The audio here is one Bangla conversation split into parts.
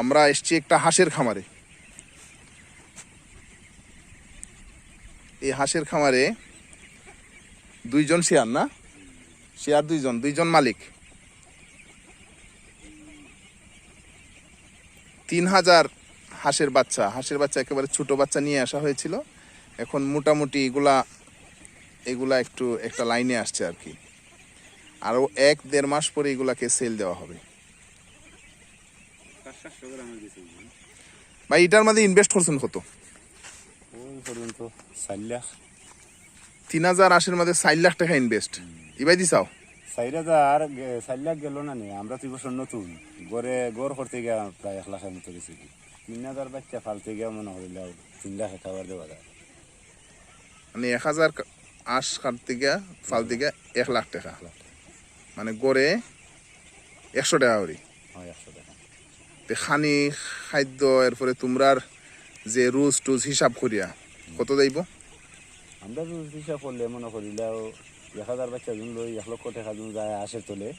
আমরা এসছি একটা হাঁসের খামারে। এই হাঁসের খামারে দুইজন শেয়ার না? শেয়ার দুইজন দুইজন মালিক। তিন হাজার হাঁসের বাচ্চা হাঁসের বাচ্চা একেবারে ছোট বাচ্চা নিয়ে আসা হয়েছিল। এখন মোটামুটি এগুলা এগুলা একটু একটা লাইনে আসছে আর কি। আরও এক দেড় মাস পরে এগুলাকে সেল দেওয়া হবে। ভাই এটার মধ্যে ইনভেস্ট করছেন কত? ওই পর্যন্ত চার লাখ। তিন হাজার আশির মধ্যে চার লাখ টাকা ইনভেস্ট ইবাই দিছাও চার হাজার গে- চার লাখ গেল না নি আমরা তো এই বছর নতুন। গড়ে গড় করতে গিয়া প্রায় এক লাখের মতো গেছে তিন হাজার বাচ্চা ফালতে গিয়া মনে করিলে তিন লাখ খাবার দেওয়া যায়। মানে এক হাজার কা- আশ কাটতে গিয়া ফালতে গিয়া এক লাখ টাকা। মানে গড়ে একশো টাকা করি। হয় একশো টাকা। খানি খাদ্য এরপরে তোমরার যে রুজ টুজ হিসাব করিয়া কত যাইব? আমরা তো হিসাব করলে মনে করিলে এক হাজার বাচ্চা জন লই এক লক্ষ টাকা জন যায় আসে তোলে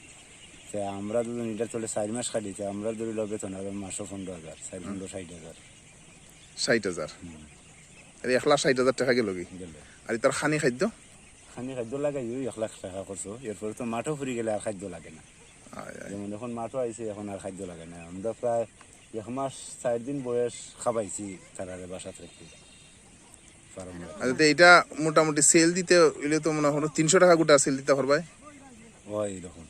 তে আমরা দুজন এটা তোলে চার মাস খাটিতে আমরা ধরিল বেতন হবে মাসও পনেরো হাজার চার পনেরো ষাট হাজার। ষাট হাজার? আর এক লাখ ষাট হাজার টাকা গেল কি? গেলে। আর তার খানি খাদ্য? খানি খাদ্য লাগাই এক লাখ টাকা করছ এরপরে তো মাঠও ফুরি গেলে আর খাদ্য লাগে না। যেমন এখন মাঠও আইছে এখন আর খাদ্য লাগে না। আমরা প্রায় এক মাস চার দিন বয়স খাবাইছি তারারে বাসা থেকে। আচ্ছা তো এইটা মোটামুটি সেল দিতে হইলে তো মনে হলো তিনশো টাকা গোটা সেল দিতে পারবাই? ওই এরকম।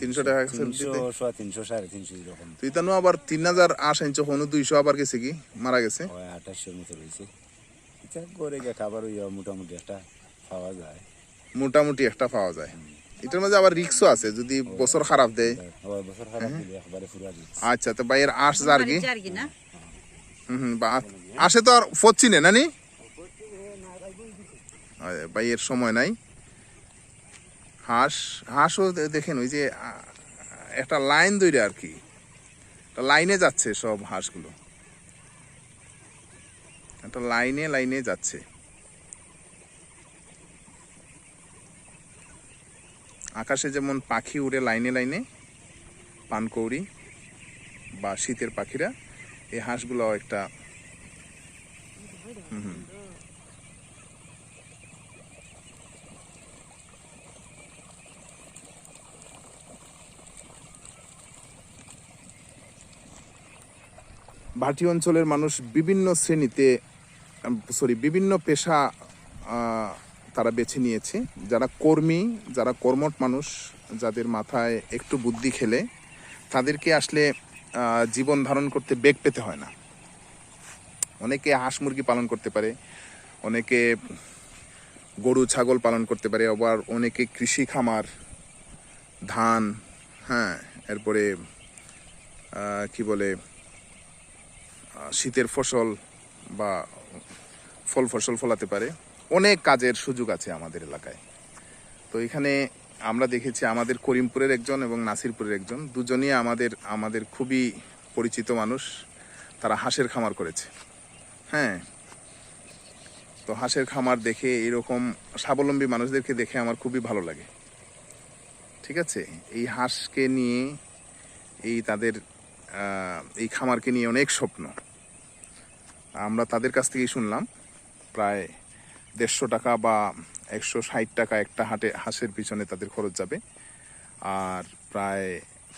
300 টাকা তিনশো দিতে? তিনশো সাড়ে তিনশো এরকম। তুই তো আবার তিন হাজার আশ ইঞ্চ হনু দুইশো আবার গেছে কি? মারা গেছে? ওই আঠাশশোর মতো রয়েছে। এটা করে গিয়ে খাবার ওই মোটামুটি একটা পাওয়া যায়। মোটামুটি একটা পাওয়া যায়। এটার মধ্যে আবার রিক্সও আছে যদি বছর খারাপ দেয়। ফুরা দিচ্ছে আচ্ছা তো ভাইয়ের আশ যার কি হুম বা আসে তো আর ফচ্ছি নে নানি ভাইয়ের সময় নাই। হাঁস হাঁসও দেখেন ওই যে একটা লাইন দইরে আর কি। একটা লাইনে যাচ্ছে সব হাঁসগুলো। একটা লাইনে লাইনে যাচ্ছে। আকাশে যেমন পাখি উড়ে লাইনে লাইনে, পানকৌড়ি বা শীতের পাখিরা, এই হাঁসগুলো একটা। ভাটি অঞ্চলের মানুষ বিভিন্ন শ্রেণীতে সরি বিভিন্ন পেশা তারা বেছে নিয়েছে। যারা কর্মী, যারা কর্মট মানুষ, যাদের মাথায় একটু বুদ্ধি খেলে, তাদেরকে আসলে জীবন ধারণ করতে বেগ পেতে হয় না। অনেকে হাঁস মুরগি পালন করতে পারে, অনেকে গরু, ছাগল পালন করতে পারে, আবার অনেকে কৃষি খামার, ধান হ্যাঁ এরপরে কি বলে শীতের ফসল বা ফল ফসল ফলাতে পারে। অনেক কাজের সুযোগ আছে আমাদের এলাকায়। তো এখানে আমরা দেখেছি আমাদের করিমপুরের একজন এবং নাসিরপুরের একজন। দুজনই আমাদের আমাদের খুবই পরিচিত মানুষ। তারা হাঁসের খামার করেছে। হ্যাঁ। তো হাঁসের খামার দেখে এরকম স্বাবলম্বী মানুষদেরকে দেখে আমার খুবই ভালো লাগে। ঠিক আছে? এই হাঁসকে নিয়ে, এই তাদের এই খামারকে নিয়ে অনেক স্বপ্ন। আমরা তাদের কাছ থেকেই শুনলাম। প্রায় দেড়শো টাকা বা একশো ষাট টাকা একটা হাটে, হাঁসের পিছনে তাদের খরচ যাবে। আর প্রায়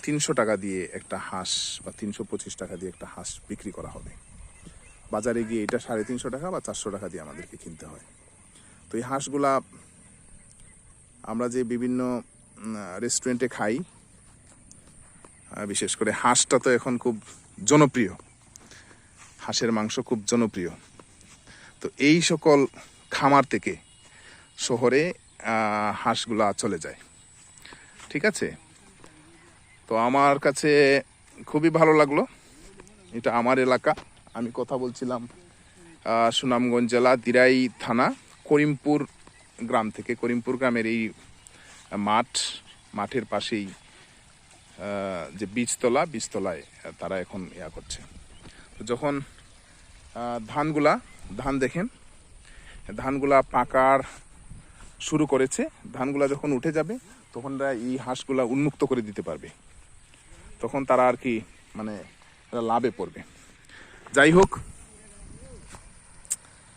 তিনশো টাকা দিয়ে একটা হাঁস বা তিনশো পঁচিশ টাকা দিয়ে একটা হাঁস বিক্রি করা হবে। বাজারে গিয়ে এটা সাড়ে তিনশো টাকা বা চারশো টাকা দিয়ে আমাদেরকে কিনতে হয়। তো এই হাঁসগুলা আমরা যে বিভিন্ন রেস্টুরেন্টে খাই বিশেষ করে হাঁসটা তো এখন খুব জনপ্রিয়। হাঁসের মাংস খুব জনপ্রিয়। তো এই সকল খামার থেকে শহরে হাঁসগুলা চলে যায়। ঠিক আছে? তো আমার কাছে খুবই ভালো লাগল। এটা আমার এলাকা। আমি কথা বলছিলাম সুনামগঞ্জ জেলা দিরাই থানা, করিমপুর গ্রাম থেকে। করিমপুর গ্রামের এই মাঠ, মাঠের পাশেই যে বীজতলা, বীজতলায় তারা এখন ইয়া করছে। তো যখন ধানগুলা, ধান দেখেন ধানগুলা পাকার শুরু করেছে, ধানগুলা যখন উঠে যাবে, তখন এই হাঁসগুলা উন্মুক্ত করে দিতে পারবে। তখন তারা আর কি মানে এরা লাভে পড়বে। যাই হোক,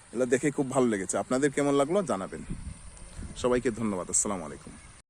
এগুলো দেখে খুব ভালো লেগেছে। আপনাদের কেমন লাগল জানাবেন। সবাইকে ধন্যবাদ। আসসালামু আলাইকুম।